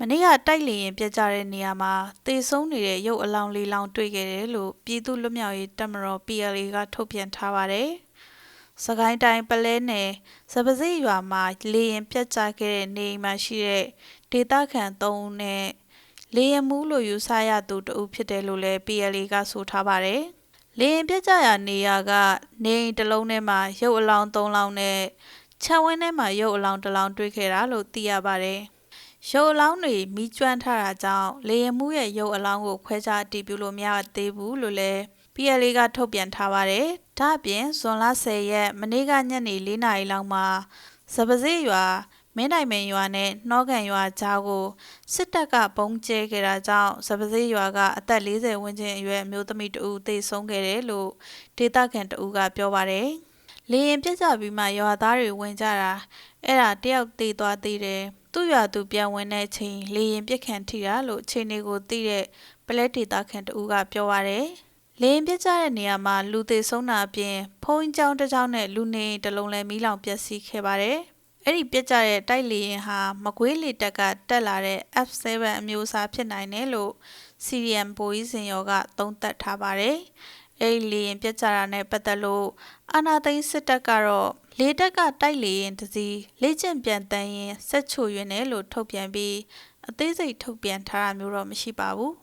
မနေ့ကတိုက်လေရင်ပြက်ကြတဲ့နေရာမှာတေဆုံးနေတဲ့ရုပ်အလောင်းလေးလောင်းတွေ့ခဲ့တယ်လို့ပြည်သူ့လွတ်မြောက်ရေးတပ်မတော် PLA ကထုတ်ပြန်ထားပါတယ်။စကိုင်းတိုင်းပလဲနယ်စပစိရွာမှာလေရင်ပြက်ကျခဲ့တဲ့နေအိမ်မှာရှိတဲ့ဒေသခံ၃ဦးနဲ့လေရင်မူးလို့ယူဆရသူတဦးဖြစ်တယ်လို့လည်း PLA ကဆိုထားပါတယ်။လေရင်ပြက်ကျရာနေရာကနေအိမ်တစ်လုံးထဲမှာရုပ်အလောင်း၃လောင်းနဲ့ချက်ဝင်းထဲမှာရုပ်အလောင်းတစ်လောင်းတွေ့ခဲ့တာလို့သိရပါတယ်။ ရုပ်အလောင်းတွေမိကျွမ်းထားတာကြောင့်လေရင်မှုရဲ့ရုပ်အလောင်းကိုခွဲခြားအတည်ပြုလို့မရသေးဘူးလို့လည်း PLA ကထုတ်ပြန်ထားပါတယ်။ဒါ့အပြင်ဇွန်လ10ရက်မနေ့ကညနေ4နာရီလောက်မှာစပစိရွာမင်းတိုင်ပင်ရွာနဲ့နှောကန်ရွာကြားကိုစစ်တပ်ကပုံကျဲခဲ့တာကြောင့်စပစိရွာကအသက်40ဝန်းကျင်အရွယ်အမျိုးသမီးတဦးသေဆုံးခဲ့တယ်လို့ဒေသခံတဦးကပြောပါတယ်။လေရင်ပြစ်ကြပြီးမှရွာသားတွေဝင်ကြတာအဲ့ဒါတယောက်သေသွားသေးတယ် သူ့ရွာသူပြန်ဝင်တဲ့ချိန်လေရင်ပြစ်ခံထိတာလို့ခြေနေကိုသိတဲ့ပလဲဒေတာခန်တူကပြောရတယ်။လေရင်ပြစ်ကြတဲ့နေရာမှာလူသေးဆုံးတာအပြင်ဖုံးကြောင်းတစ်ကြောင်းနဲ့လူနေတစ်လုံးလည်းမီးလောင်ပျက်စီးခဲ့ပါတယ်။အဲ့ဒီပြစ်ကြတဲ့တိုက်လေရင်ဟာမကွေးလေတက်ကတက်လာတဲ့ F7 အမျိုးအစားဖြစ်နိုင်တယ်လို့ CDM ပိုးစင်ရောကသုံးသပ်ထားပါတယ်။ အဲ့ဒီလေရင်ပြစ်ကြတာနဲ့ပတ်သက်လို့အာနာသိန်းစစ်တပ်ကတော့လေတက်ကတိုက်လေရင်တစီလေ့ကျင့်ပြန်တန်းရင်ဆက်ချိုရင်းတယ်လို့ထုတ်ပြန်ပြီးအသေးစိတ်ထုတ်ပြန်ထားတာမျိုးတော့မရှိပါဘူး